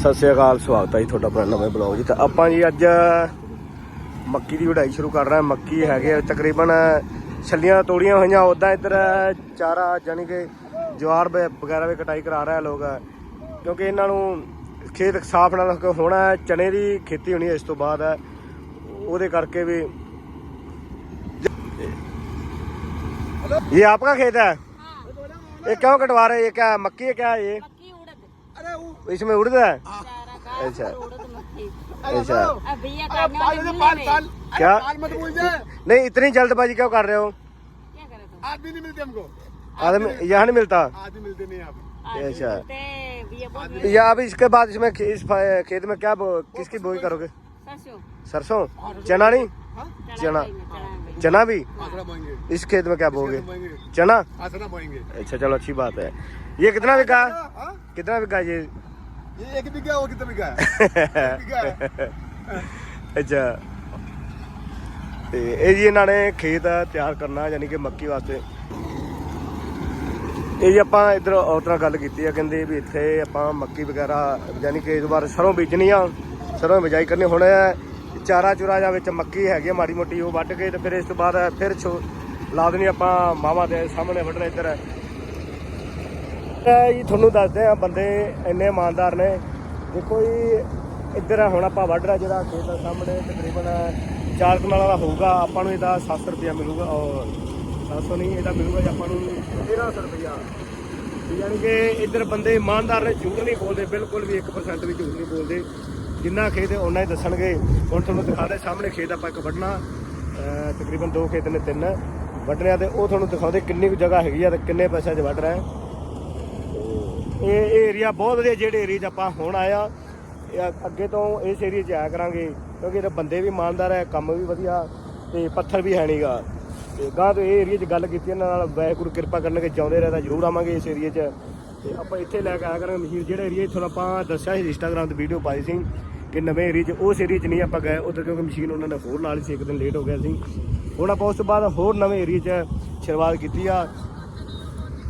ਸਤਿ ਸ਼੍ਰੀ ਅਕਾਲ ਸਵਾਗਤ ਹੈ ਜੀ ਤੁਹਾਡਾ ਆਪਣਾ ਨਵੇਂ ਬਲੌਗ ਜੀ ਤਾਂ ਆਪਾਂ ਜੀ ਅੱਜ ਮੱਕੀ ਦੀ ਵਢਾਈ ਸ਼ੁਰੂ ਕਰ ਰਹੇ ਹਾਂ ਮੱਕੀ ਹੈਗੇ ਆ ਤਕਰੀਬਨ ਛੱਲੀਆਂ ਤੋੜੀਆਂ ਹੋਈਆਂ ਉਦਾਂ ਇੱਧਰ ਚਾਰਾ ਜਾਨੀ ਕਿ ਜਵਾਰ ਵ- ਵਗੈਰਾ ਵੀ ਕਟਾਈ ਕਰਾ ਰਹੇ ਆ ਲੋਕ ਕਿਉਂਕਿ ਇਹਨਾਂ ਨੂੰ ਖੇਤ ਸਾਫ਼ ਨਾਲ ਹੋਣਾ ਹੈ। ਚਨੇ ਦੀ ਖੇਤੀ ਹੋਣੀ ਹੈ ਇਸ ਤੋਂ ਬਾਅਦ ਹੈ ਉਹਦੇ ਕਰਕੇ ਵੀ ये आपका खेत है ये क्यों कटवा रहे हैं ये क्या मक्की है क्या है ये मक्की उड़द इसमें उड़द है अच्छा। अच्छा। क्या? मत भूल जाए नहीं इतनी जल्दबाजी क्यों कर रहे हो? क्या करे तुम आदमी नहीं मिलते हमको। आदमी यहाँ नहीं मिलता? आदमी मिलते नहीं यहाँ अच्छा। या अब इसके बाद इसमें इस खेत में क्या किसकी बोई करोगे? सरसों। सरसों? चना नहीं? चना। चना भी? इस खेत में क्या बोगे चना? अच्छा चलो अच्छी बात है। ये कितना बिका? हाँ? कितना बिका ये? ये एक बीघा वो कितना बीघा है एक बीघा है ਅੱਛਾ ਤੇ ਇਹ ਜੀ ਇਹਨਾਂ ਨੇ ਖੇਤ ਤਿਆਰ ਕਰਨਾ ਯਾਨੀ ਕਿ ਮੱਕੀ ਵਾਸਤੇ ਇਹ ਜੀ ਆਪਾਂ ਇਧਰ ਔਰਤਾਂ ਨਾਲ ਗੱਲ ਕੀਤੀ ਆ ਕਹਿੰਦੇ ਵੀ ਇੱਥੇ ਆਪਾਂ ਮੱਕੀ ਵਗੈਰਾ ਯਾਨੀ ਕਿ ਇਸ ਵਾਰ ਸਰੋਂ ਬੀਜਣੀ ਆ ਸਰੋਂ ਦੀ ਬਿਜਾਈ ਕਰਨੀ ਹੁਣ ਇਹ ਚਾਰਾ ਚੁਰਾ ਜਾਂ ਵਿੱਚ ਮੱਕੀ ਹੈਗੀ ਆ ਮਾੜੀ ਮੋਟੀ ਉਹ ਵੱਢ ਕੇ ਤੇ ਫਿਰ ਇਸ ਤੋਂ ਬਾਅਦ ਫਿਰ ਛੋ ਲਾ ਦੇਣੀ ਆਪਾਂ ਮਾਵਾਂ ਦੇ ਸਾਹਮਣੇ ਵੱਢਣਾ ਇੱਧਰ ਇਹ ਜੀ ਤੁਹਾਨੂੰ ਦੱਸਦੇ ਆ ਬੰਦੇ ਇੰਨੇ ਇਮਾਨਦਾਰ ਨੇ। ਦੇਖੋ ਜੀ, ਇੱਧਰ ਹੁਣ ਆਪਾਂ ਵੱਢ ਰਿਹਾ ਜਿਹੜਾ ਖੇਤ ਦਾ ਸਾਹਮਣੇ, ਤਕਰੀਬਨ 4 ਕਨਾਲਾਂ ਦਾ ਹੋਊਗਾ, ਆਪਾਂ ਨੂੰ ਇਹਦਾ 700 ਰੁਪਇਆ ਮਿਲੂਗਾ ਔਰ 700 ਨਹੀਂ, ਇਹਦਾ ਮਿਲੂਗਾ ਜੀ ਆਪਾਂ ਨੂੰ 1300 ਰੁਪਇਆ ਯਾਨੀ ਕਿ ਇੱਧਰ ਬੰਦੇ ਇਮਾਨਦਾਰ ਨੇ, ਝੂਠ ਨਹੀਂ ਬੋਲਦੇ, ਬਿਲਕੁਲ ਵੀ 1% ਵੀ ਝੂਠ ਨਹੀਂ ਬੋਲਦੇ। ਜਿੰਨਾ ਖੇਤ ਹੈ ਉਹਨਾਂ ਹੀ ਦੱਸਣਗੇ। ਹੁਣ ਤੁਹਾਨੂੰ ਦਿਖਾ ਦੇ ਸਾਹਮਣੇ ਖੇਤ ਆਪਾਂ ਇੱਕ ਵੱਢਣਾ। ਤਕਰੀਬਨ ਦੋ ਖੇਤ ਨੇ ਤਿੰਨ ਵੱਢਣਿਆ ਤੇ ਉਹ ਤੁਹਾਨੂੰ ਦਿਖਾਉਂਦੇ ਕਿੰਨੀ ਕੁ ਜਗ੍ਹਾ ਹੈਗੀ ਆ ਤੇ ਕਿੰਨੇ ਪੈਸਿਆਂ 'ਚ ਵੱਢ ਰਿਹਾ ਹੈ। ਇਹ ਇਹ ਏਰੀਆ ਬਹੁਤ ਵਧੀਆ, ਜਿਹੜੇ ਏਰੀਆ 'ਚ ਆਪਾਂ ਹੁਣ ਆਇਆ ਇਹ ਅੱਗੇ ਤੋਂ ਇਸ ਏਰੀਆ 'ਚ ਆਇਆ ਕਰਾਂਗੇ, ਕਿਉਂਕਿ ਇਹਦੇ ਬੰਦੇ ਵੀ ਇਮਾਨਦਾਰ ਹੈ ਕੰਮ ਵੀ ਵਧੀਆ ਤੇ ਪੱਥਰ ਵੀ ਹੈ ਨਹੀਂਗਾ ਤੇ ਗਾਂ ਤੋਂ ਇਹ ਏਰੀਆ 'ਚ ਗੱਲ ਕੀਤੀ, ਇਹਨਾਂ ਨਾਲ ਵਾਹਿਗੁਰੂ ਕਿਰਪਾ ਕਰਨਗੇ ਚਾਹੁੰਦੇ ਰਹਿ ਤਾਂ ਜ਼ਰੂਰ ਆਵਾਂਗੇ ਇਸ ਏਰੀਆ 'ਚ। ਤੇ ਆਪਾਂ ਇੱਥੇ ਲੈ ਕੇ ਆਇਆ ਕਰਾਂਗੇ ਮਸ਼ੀਨ, ਜਿਹੜਾ ਏਰੀਆ ਤੁਹਾਨੂੰ ਆਪਾਂ ਦੱਸਿਆ ਸੀ ਇੰਸਟਾਗ੍ਰਾਮ ਤੇ ਵੀਡੀਓ ਪਾਈ ਸੀ ਕਿ ਨਵੇਂ ਏਰੀਆ 'ਚ, ਉਸ ਏਰੀਆ 'ਚ ਨਹੀਂ ਆਪਾਂ ਗਏ ਉਧਰ, ਕਿਉਂਕਿ ਮਸ਼ੀਨ ਉਹਨਾਂ ਨੇ ਹੋਰ ਨਾਲ ਹੀ ਸੀ, ਇੱਕ ਦਿਨ ਲੇਟ ਹੋ ਗਿਆ ਸੀ। ਹੁਣ ਆਪਾਂ ਉਸ ਤੋਂ ਬਾਅਦ ਹੋਰ ਨਵੇਂ ਏਰੀਆ 'ਚ ਸ਼ੁਰੂਆਤ ਕੀਤੀ ਆ।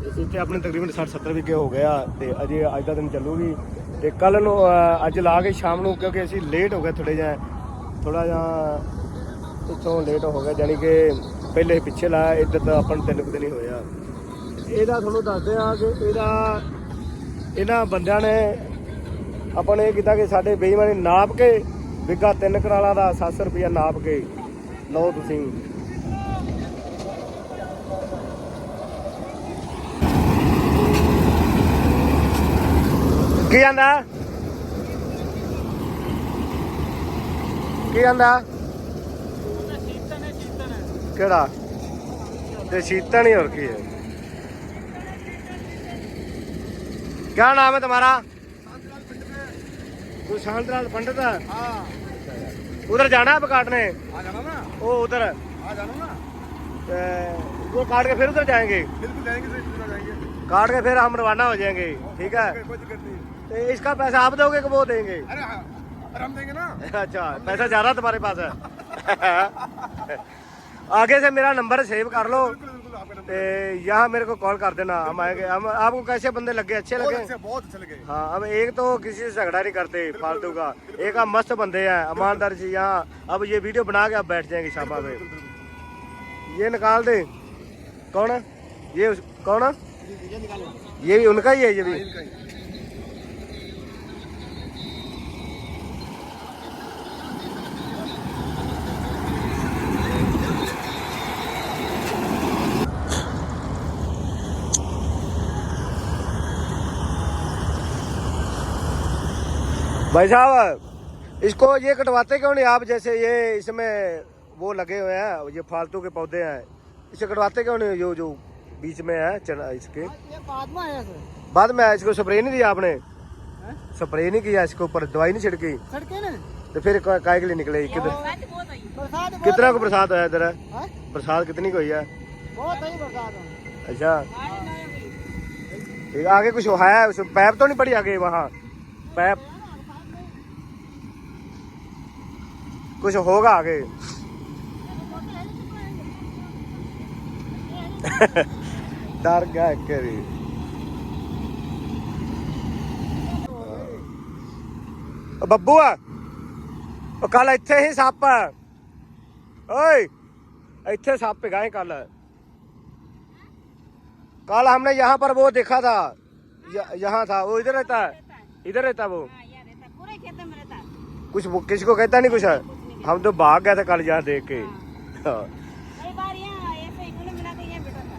ਇੱਥੇ ਆਪਣੇ ਤਕਰੀਬਨ 60 70 ਵਿਗੇ ਹੋ ਗਿਆ ਤੇ ਅਜੇ ਅੱਜ ਦਾ ਦਿਨ ਚੱਲੂਗੀ। ਤੇ ਕੱਲ ਨੂੰ ਅੱਜ ਲਾ ਕੇ ਸ਼ਾਮ ਨੂੰ ਕਿਉਂਕਿ ਅਸੀਂ ਲੇਟ ਹੋ ਗਏ ਥੋੜੇ ਜਿਹਾ ਥੋੜਾ ਜਿਹਾ ਇੱਥੋਂ ਲੇਟ ਹੋ ਗਿਆ ਜਾਨੀ ਕਿ ਪਹਿਲੇ ਪਿੱਛੇ ਲਾਇਆ, ਇੱਧਰ ਤਾਂ ਆਪਾਂ ਨੂੰ ਤਿੰਨ ਕੁ ਦਿਨ ਹੀ ਹੋਇਆ ਇਹਦਾ ਤੁਹਾਨੂੰ ਦੱਸਦੇ ਆ ਕਿ ਇਹਦਾ, ਇਹਨਾਂ ਬੰਦਿਆਂ ਨੇ ਆਪਾਂ ਨੇ ਇਹ ਕੀਤਾ ਕਿ ਸਾਡੇ ਬੇਈਮਾਨੀ ਨਾਪ ਕੇ, ਵਿਗਾ ਤਿੰਨ ਕਨਾਲਾਂ ਦਾ 700 ਰੁਪਇਆ ਨਾਪ ਕੇ, ਲਓ ਤੁਸੀਂ। ਕੀ ਆਂਦਾ ਕੀ ਆਂਦਾ ਕਿਹੜਾ ਤੇ ਸ਼ੀਤਨ ਹੀ ਹੋਰ ਕੀ ਹੈ क्या नाम है तुम्हारा तू शांतलाल पंडित है हाँ उधर जाना है अब काटने आ जाना ना वो उधर आ जाना ना ते वो काट के फिर उधर जाएंगे बिल्कुल जाएंगे तो इधर जाएंगे काट के फिर हम रवाना हो जाएंगे ठीक है कोई दिक्कत नहीं तो इसका पैसा आप दोगे कि वो देंगे? अरे हाँ हम देंगे ना। अच्छा पैसा ज़्यादा तुम्हारे पास है। आगे से मेरा नंबर सेव कर लो। बिल्कुल बिल्कुल आपका नंबर ते यहाँ मेरे को कॉल कर देना हम आएँगे। हम आपको कैसे बंदे लगे? अच्छे बहुत लगे? अच्छे बहुत अच्छे लगे। हाँ अब एक तो किसी से झगड़ा नहीं करते फालतू का। एक आप मस्त बंदे हैं ईमानदार जी यहाँ। अब ये वीडियो बना के आप बैठ जाएँगे शामा में ये निकाल दे। कौन है? ये उस, कौन है? ये भी उनका ही है ये भी। इनका ही। भाई साहब इसको ये कटवाते क्यों नहीं आप जैसे ये इसमें वो लगे हुए हैं ये फालतू के पौधे हैं। इसे कटवाते क्यों नहीं जो जो बीच में है चना इसके? बाद में आया बाद में इसको स्प्रे नहीं दिया आपने? स्प्रे नहीं किया इसके ऊपर दवाई नहीं छिड़की? तो फिर का- काय के लिए निकले? किधर? बरसात बहुत आई। बरसात कितना को बरसात है इधर? हाँ? बरसात कितनी को हुई है? बहुत ही बरसात। अच्छा। ठीक, आगे कुछ है? पैप तो नहीं पड़ी आगे वहाँ? पैप? कुछ होगा आगे डर गया करी ਓ ਬੱਬੂ ਆ ਉਹ ਕੱਲ ਇੱਥੇ ਹੀ ਸੱਪ ਆ। ਓਏ ਇੱਥੇ सप ਹੈਗਾ कल कल हमने यहाँ पर वो देखा था य- यहाँ था वो इधर रहता है इधर रहता है वो हाँ यार रहता है, पूरे खेत में रहता है कुछ वो किसी को कहता नहीं कुछ है हम तो भाग गए थे कल यहाँ देख के हाँ। कई बार यहाँ ऐसे ही कुल मिला के यहाँ बैठा था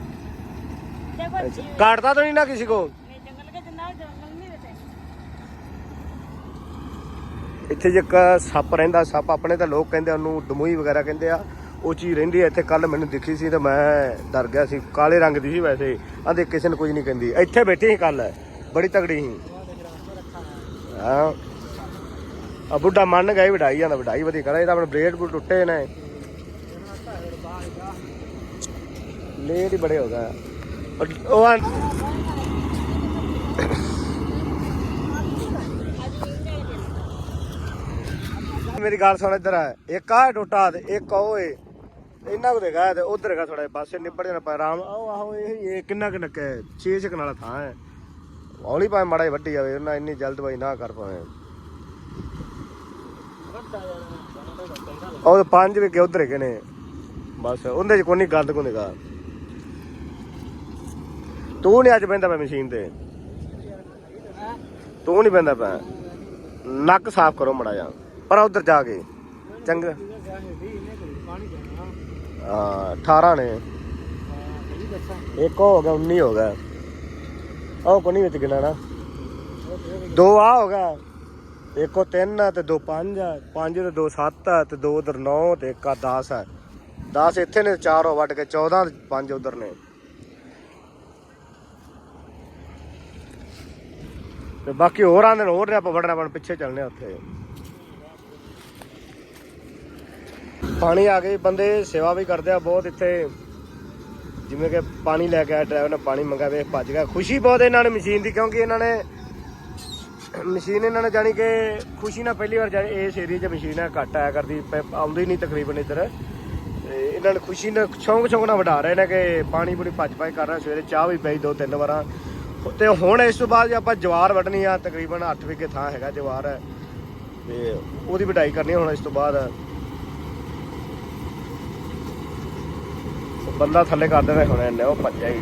देखो अच्छा, जी, काटता तो नहीं ना किसी को ये जंगल के जंगल जंगल में रहते हैं ਇੱਥੇ ਜੇ ਇੱਕ ਸੱਪ ਰਹਿੰਦਾ ਸੱਪ ਆਪਣੇ ਤਾਂ ਲੋਕ ਕਹਿੰਦੇ ਉਹਨੂੰ ਡਮੂਈ ਵਗੈਰਾ ਕਹਿੰਦੇ ਆ ਉਹ ਚੀਜ਼ ਰਹਿੰਦੀ ਆ ਇੱਥੇ ਕੱਲ ਮੈਨੂੰ ਦਿਖੀ ਸੀ ਤੇ ਮੈਂ ਡਰ ਗਿਆ ਸੀ ਕਾਲੇ ਰੰਗ ਦੀ ਸੀ ਵੈਸੇ ਆਂਦੇ ਕਿਸੇ ਨੂੰ ਕੁਝ ਨਹੀਂ ਕਹਿੰਦੀ ਇੱਥੇ ਬੈਠੀ ਸੀ ਕੱਲ ਬੜੀ ਤਗੜੀ ਸੀ ਹਾਂ ਆ ਬੁੱਢਾ ਮੰਨ ਗਿਆ ਵਡਾਈ ਜਾਂਦਾ, ਵਡਾਈ ਵਧੀਆ ਕਰਾ ਇਹਦਾ ਆਪਣੇ ਬਲੇਡ ਬੁੱਡ ਟੁੱਟੇ ਨੇ। ਲੇਟ ਹੀ ਬੜੇ ਹੋ ਗਏ। ਉਹ- ਆ- ਮੇਰੀ ਗੱਲ ਸੁਣ ਇੱਧਰ ਆ। ਇੱਕ ਆ ਟੁੱਟਾ ਤੇ ਇੱਕ ਉਹ ਏ। ਇੰਨਾ ਕੁ ਦੇਗਾ ਤੇ ਉਧਰ ਹੈਗਾ ਥੋੜਾ ਪਾਸੇ ਨਿਬੜ ਜਾਣਾ ਪੈ ਆਰਾਮ ਉਹ ਆਹੋ, ਇਹ ਇਹ ਕਿੰਨਾ ਕਿ ਨੱਕਾ ਹੈ? ਛਕਣ ਵਾਲਾ ਥਾਂ ਹੈ। ਹੌਲੀ ਭਾਵੇਂ ਮਾੜਾ ਵੱਡੀ ਜਾਵੇ, ਉਹਨਾਂ ਇੰਨੀ ਜਲਦਬਾਜ਼ੀ ਨਾ ਕਰ ਪਾਵੇ ਉਹ ਪੰਜ ਵੀ ਉਧਰ ਹੈਗੇ ਨੇ? ਬਸ, ਉਹਦੇ ਚ ਕੋਈ ਨਹੀਂ ਗੰਦ ਕੋ ਨਿਗਾ ਤੂੰ ਨਹੀਂ ਅੱਜ ਪੈਂਦਾ ਪਿਆ ਮਸ਼ੀਨ ਤੇ। ਤੂੰ ਨਹੀਂ ਪੈਂਦਾ ਪੈ ਨੱਕ ਸਾਫ਼ ਕਰੋ ਮੜਾ ਜਾ ਪਰ ਉਧਰ ਜਾ ਕੇ। ਚੰਗਾ। ਹਾਂ 18 ਨੇ। ਇੱਕ ਹੋ ਗਿਆ 19 ਹੋ ਗਿਆ। ਉਹ ਕੋਈ ਨਹੀਂ ਵਿੱਚ ਗਿਣਾ ਨਾ ਦੋ ਆ ਹੋ ਗਿਆ। ਇੱਕੋ ਉਹ ਤਿੰਨ ਆ ਤੇ ਦੋ ਪੰਜ ਆ, ਪੰਜ ਤੇ ਦੋ ਸੱਤ ਆ ਤੇ ਦੋ ਉਧਰ 9 ਤੇ ਇੱਕ ਆ 10 ਆ। 10 ਇੱਥੇ ਨੇ ਚਾਰ ਹੋ ਵੱਟ ਕੇ 14 ਪੰਜ ਉਧਰ ਨੇ। ਤੇ ਬਾਕੀ ਹੋਰ ਆਂਦੇ ਨੇ, ਹੋਰ ਨੇ ਆਪਾਂ ਵੜਨਾ ਆਪਾਂ ਪਿੱਛੇ ਚੱਲਨੇ ਆ ਉੱਥੇ। ਪਾਣੀ ਆ ਗਈ, ਬੰਦੇ ਸੇਵਾ ਵੀ ਕਰਦੇ ਆ ਬਹੁਤ ਇੱਥੇ। ਜਿਵੇਂ ਕਿ ਪਾਣੀ ਲੈ ਕੇ ਆਇਆ, ਡਰਾਈਵਰ ਨੇ ਪਾਣੀ ਮੰਗਾ ਵੇ ਭੱਜ ਗਿਆ। ਖੁਸ਼ੀ ਬਹੁਤ ਇਹਨਾਂ ਨੇ ਮਸ਼ੀਨ ਦੀ, ਕਿਉਂਕਿ ਇਹਨਾਂ ਨੇ ਮਸ਼ੀਨ ਇਹਨਾਂ ਨੇ ਜਾਣੀ ਕਿ ਖੁਸ਼ੀ ਨਾਲ ਪਹਿਲੀ ਵਾਰ ਜਾਣੀ ਇਸ ਏਰੀਆ 'ਚ ਮਸ਼ੀਨ ਘੱਟ ਆਇਆ ਕਰਦੀ, ਪ- ਆਉਂਦੀ ਨਹੀਂ ਤਕਰੀਬਨ ਇੱਧਰ। ਤੇ ਇਹਨਾਂ ਨੇ ਖੁਸ਼ੀ ਨਾਲ ਸ਼ੌਂਕ ਸ਼ੌਂਕ ਨਾਲ ਵਡਾ ਰਹੇ ਨੇ ਕਿ ਪਾਣੀ ਪੂਣੀ ਭੱਜ ਪਾਈ ਕਰ ਰਹੇ ਸਵੇਰੇ ਚਾਹ ਵੀ ਪਈ ਦੋ ਤਿੰਨ ਵਾਰਾਂ। ਤੇ ਹੁਣ ਇਸ ਤੋਂ ਬਾਅਦ ਜੇ ਆਪਾਂ ਜਵਾਰ ਵੱਢਣੀ ਆ, ਤਕਰੀਬਨ 8 ਵਿਗੇ ਥਾਂ ਹੈਗਾ ਜਵਾਰ। ਹੈ ਤੇ ਉਹਦੀ ਵਢਾਈ ਕਰਨੀ ਹੁਣ ਇਸ ਤੋਂ ਬਾਅਦ। ਉਹ ਬੰਦਾ ਥੱਲੇ ਕਰ ਦੇਣਾ ਹੁਣ ਇਹਨੇ ਉਹ ਭੱਜਿਆ ਹੀ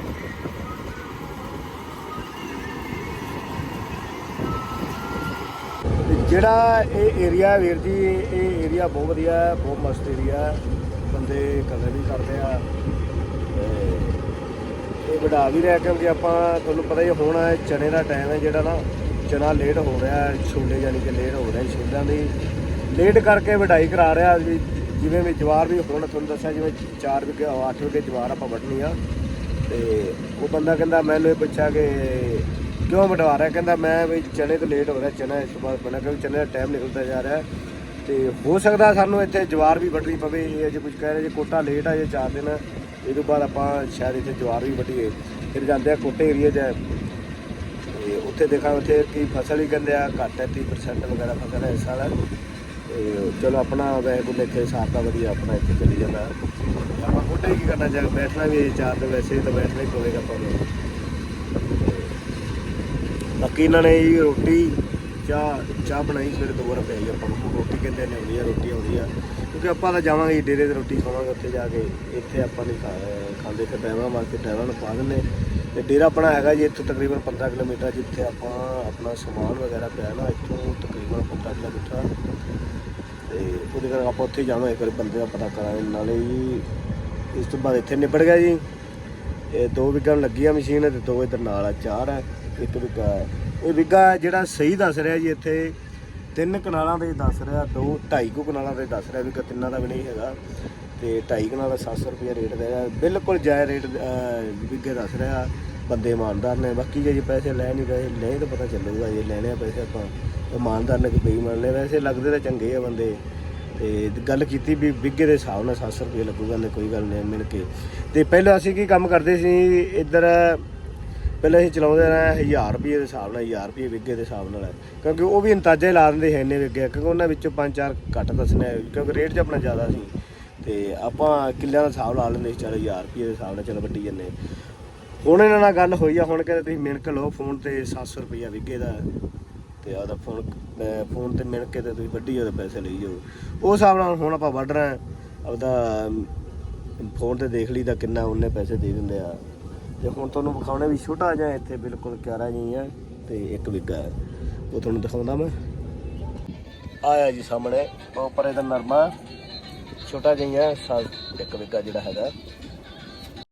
ਤੇ ਜਿਹੜਾ ਇਹ ਏਰੀਆ ਵੀਰ ਜੀ ਇਹ ਏਰੀਆ ਬਹੁਤ ਵਧੀਆ ਹੈ ਬਹੁਤ ਮਸਤ ਏਰੀਆ ਹੈ। ਬੰਦੇ ਕਦਰ ਵੀ ਕਰਦੇ ਆ। ਤੇ ਇਹ ਵਡਾ ਵੀ ਰਿਹਾ ਕਿਉਂਕਿ ਆਪਾਂ। ਤੁਹਾਨੂੰ ਪਤਾ ਹੀ ਹੁਣ ਚਨੇ ਦਾ ਟਾਈਮ ਹੈ ਜਿਹੜਾ ਨਾ ਚਨਾ ਲੇਟ ਹੋ ਰਿਹਾ ਹੈ, ਛੋਲੇ ਯਾਨੀ ਕਿ ਲੇਟ ਹੋ ਰਿਹਾ ਛੋਲਿਆਂ ਦੀ। ਲੇਟ ਕਰਕੇ ਵਢਾਈ ਕਰਾ ਰਿਹਾ ਵੀ ਜਿਵੇਂ ਵੀ ਜਵਾਰ ਵੀ ਹੁਣ ਤੁਹਾਨੂੰ ਦੱਸਿਆ ਜਿਵੇਂ 4 ਵਿਗੇ 8 ਵਿਗੇ ਜਵਾਰ ਆਪਾਂ ਵੱਢਣੀ ਆ। ਤੇ ਉਹ ਬੰਦਾ ਕਹਿੰਦਾ ਮੈਨੂੰ ਇਹ ਪੁੱਛਿਆ ਕਿ ਕਿਉਂ ਵਢਵਾ ਰਿਹਾ? ਕਹਿੰਦਾ ਮੈਂ ਵੀ ਚਨੇ ਤੋਂ ਲੇਟ ਹੋ ਰਿਹਾ, ਚਨਾ ਇਸ ਤੋਂ ਬਾਅਦ ਬਣਾ ਕਿਉਂਕਿ ਚਨੇ ਦਾ ਟਾਈਮ ਨਿਕਲਦਾ ਜਾ ਰਿਹਾ। ਹੈ ਤੇ ਹੋ ਸਕਦਾ ਸਾਨੂੰ ਇੱਥੇ ਜਵਾਰ ਵੀ ਵੱਢਣੀ ਪਵੇ, ਇਹ ਜੇ ਕੁਝ ਕਹਿ ਰਹੇ, ਜੇ ਕੋਟਾ ਲੇਟ ਆ, ਜੇ 4 ਦਿਨ, ਇਹ ਤੋਂ ਬਾਅਦ ਆਪਾਂ ਸ਼ਾਇਦ ਇੱਥੇ ਜਵਾਰ ਵੀ ਵੱਢੀਏ। ਫਿਰ ਜਾਂਦੇ ਆ ਕੋਟੇ ਏਰੀਆ 'ਚ। ਤੇ ਉੱਥੇ ਦੇਖਾਂ, ਉੱਥੇ ਕੀ ਫਸਲ ਹੀ ਕਹਿੰਦੇ ਆ, ਘੱਟ ਹੈ 30% ਵਗੈਰਾ ਫਸਲ ਹੈ ਇਸ ਸਾਲ। ਤੇ ਚਲੋ ਆਪਣਾ ਵੈਸੇ ਕੋਲ ਇੱਥੇ ਸਾਰਤਾ ਵਧੀਆ, ਆਪਣਾ ਇੱਥੇ ਚੱਲੀ ਜਾਂਦਾ। ਆਪਾਂ ਕੋਟੇ ਕੀ ਕਰਨਾ ਚਾਹੀਦਾ ਬੈਠਣਾ ਵੀ ਇਹ ਚਾਰ ਦੇ ਵੈਸੇ ਤਾਂ ਬੈਠਣਾ ਹੀ ਪਵੇਗਾ ਆਪਾਂ ਨੂੰ। ਬਾਕੀ ਇਹਨਾਂ ਨੇ ਜੀ ਰੋਟੀ, ਚਾਹ ਚਾਹ ਬਣਾਈ ਸਵੇਰੇ ਦੋ ਪੈ ਆਈ ਆਪਾਂ ਨੂੰ। ਰੋਟੀ ਕਹਿੰਦੇ ਨੇ ਆਉਂਦੀ ਆ, ਰੋਟੀ ਆਉਂਦੀ ਆ। ਕਿਉਂਕਿ ਆਪਾਂ ਤਾਂ ਜਾਵਾਂਗੇ ਜੀ, ਡੇਰੇ ਤੇ ਰੋਟੀ ਖਾਵਾਂਗੇ, ਉੱਥੇ ਜਾ ਕੇ ਇੱਥੇ ਆਪਾਂ ਨਹੀਂ ਖਾ- ਖਾਂਦੇ ਤੇ ਡਰਾਈਵਰਾਂ ਵਾਸਤੇ ਡਰਾਈਵਰਾਂ ਨੂੰ ਪਾ ਦਿੰਦੇ। ਤੇ ਡੇਰਾ ਆਪਣਾ ਹੈਗਾ ਜੀ, ਇੱਥੋਂ ਤਕਰੀਬਨ 15 ਕਿਲੋਮੀਟਰ ਜਿੱਥੇ ਆਪਾਂ ਆਪਣਾ ਸਮਾਨ ਵਗੈਰਾ ਪਿਆ ਨਾ, ਇੱਥੋਂ ਤਕਰੀਬਨ 15 ਕਿਲੋਮੀਟਰ। ਤੇ ਉਹਦੇ ਕਰਕੇ ਆਪਾਂ ਉੱਥੇ ਜਾਵਾਂਗੇ, ਇੱਕ ਵਾਰੀ ਬੰਦੇ ਦਾ ਪਤਾ ਕਰਾਂਗੇ। ਨਾਲੇ ਜੀ, ਇਸ ਤੋਂ ਬਾਅਦ ਇੱਥੇ ਨਿਬੜ ਗਿਆ ਜੀ। ਇਹ ਦੋ ਵਿਗਾ ਲੱਗੀਆਂ ਮਸ਼ੀਨ ਤੇ ਦੋ ਇਧਰ ਨਾਲ ਆ, ਚਾਰ ਹੈ ਇੱਕ ਵਿਗਾ ਹੈ। ਇਹ ਵਿਗਾ ਜਿਹੜਾ ਸਹੀ ਦੱਸ ਰਿਹਾ ਜੀ ਇੱਥੇ, ਤਿੰਨ ਕਨਾਲਾਂ ਦੇ ਦੱਸ ਰਿਹਾ, ਦੋ ਢਾਈ ਕੁ ਕਨਾਲਾਂ ਦੇ ਦੱਸ ਰਿਹਾ ਵਿਗਾ ਤਿੰਨਾਂ ਦਾ ਵੀ ਨਹੀਂ ਹੈਗਾ। ਤੇ ਢਾਈ ਕਨਾਲ ਦਾ 700 ਰੁਪਏ ਰੇਟ ਦੇ ਰਿਹਾ, ਬਿਲਕੁਲ ਜਾਇ ਰੇਟ ਵਿਗੇ ਦੱਸ ਰਿਹਾ, ਬੰਦੇ ਇਮਾਨਦਾਰ ਨੇ। ਬਾਕੀ ਜੇ ਜੀ ਪੈਸੇ ਲੈ ਨਹੀਂ ਰਹੇ ਲੈ ਤਾਂ ਪਤਾ ਚੱਲੂਗਾ, ਜੇ ਲੈਣੇ ਆ ਪੈਸੇ ਆਪਾਂ, ਇਮਾਨਦਾਰ ਨੇ ਕਿ ਬੇਈਮਾਨ ਨੇ। ਵੈਸੇ ਲੱਗਦੇ ਤਾਂ ਚੰਗੇ ਆ ਬੰਦੇ। ਤੇ ਗੱਲ ਕੀਤੀ ਵੀ ਵਿੱਗੇ ਦੇ ਹਿਸਾਬ ਨਾਲ 700 ਰੁਪਏ ਲੱਗੂਗਾ ਨੇ ਕੋਈ ਗੱਲ ਨਹੀਂ ਮਿਲ ਕੇ। ਤੇ ਪਹਿਲਾਂ ਅਸੀਂ ਕੀ ਕੰਮ ਕਰਦੇ ਸੀ, ਇੱਧਰ ਪਹਿਲਾਂ ਅਸੀਂ ਚਲਾਉਂਦੇ ਰਹੇ 1000 ਰੁਪਏ ਦੇ ਹਿਸਾਬ ਨਾਲ 1000 ਰੁਪਏ ਵਿੱਗੇ ਦੇ ਹਿਸਾਬ ਨਾਲ। ਕਿਉਂਕਿ ਉਹ ਵੀ ਅੰਦਾਜ਼ਾ ਹੀ ਲਾ ਦਿੰਦੇ ਹੈ ਇੰਨੇ ਵਿੱਗੇ, ਕਿਉਂਕਿ ਉਹਨਾਂ ਵਿੱਚੋਂ 5-4 ਘੱਟ ਦੱਸਣੇ ਕਿਉਂਕਿ ਰੇਟ 'ਚ ਆਪਣਾ ਜ਼ਿਆਦਾ ਸੀ। ਤੇ ਆਪਾਂ ਕਿੱਲਿਆਂ ਦਾ ਹਿਸਾਬ ਲਾ ਲੈਂਦੇ ਸੀ, ਚਲੋ 1000 ਰੁਪਏ ਦੇ ਹਿਸਾਬ ਨਾਲ ਚਲੋ ਵੱਡੀ ਜੰਨੇ ਹੁਣ ਇਹਨਾਂ ਨਾਲ ਗੱਲ ਹੋਈ ਆ, ਹੁਣ ਕਹਿੰਦੇ ਤੁਸੀਂ ਮਿਣਕ ਲਓ, ਫੋਨ ਤੇ 700 ਰੁਪਏ ਵਿੱਗੇ ਦਾ ਤੇ ਆਪਦਾ ਫੋਨ ਅਹ ਫੋਨ ਤੇ ਮਿਲ ਕੇ ਤੇ ਤੁਸੀਂ ਵੱਢੀ ਜਾਓ ਤੇ ਪੈਸੇ ਲਈ ਜਾਓ। ਉਸ ਹਿਸਾਬ ਨਾਲ ਹੁਣ ਆਪਾਂ ਵੱਢ ਰਹੇ ਹਾਂ। ਆਪਦਾ ਫੋਨ ਤੇ ਦੇਖ ਲਈਦਾ ਕਿੰਨਾ ਉਹਨੇ ਪੈਸੇ ਦੇ ਦਿੰਦੇ ਆ। ਤੇ ਹੁਣ ਤੁਹਾਨੂੰ ਵਿਖਾਉਣੇ ਵੀ ਛੋਟਾ ਜਿਹਾ ਇੱਥੇ ਬਿਲਕੁਲ ਕਿਆਰਾ ਜੀ ਆ ਤੇ ਇੱਕ ਵਿਗਾ ਹੈ। ਉਹ ਤੁਹਾਨੂੰ ਦਿਖਾਉਂਦਾ ਮੈਂ। ਆਇਆ ਜੀ ਸਾਹਮਣੇ, ਉਹ ਉੱਪਰ ਇਹਦਾ ਨਰਮਾ। ਛੋਟਾ ਜਿਹਾ ਸਾ ਇੱਕ ਵਿਗਾ ਜਿਹੜਾ ਹੈਗਾ।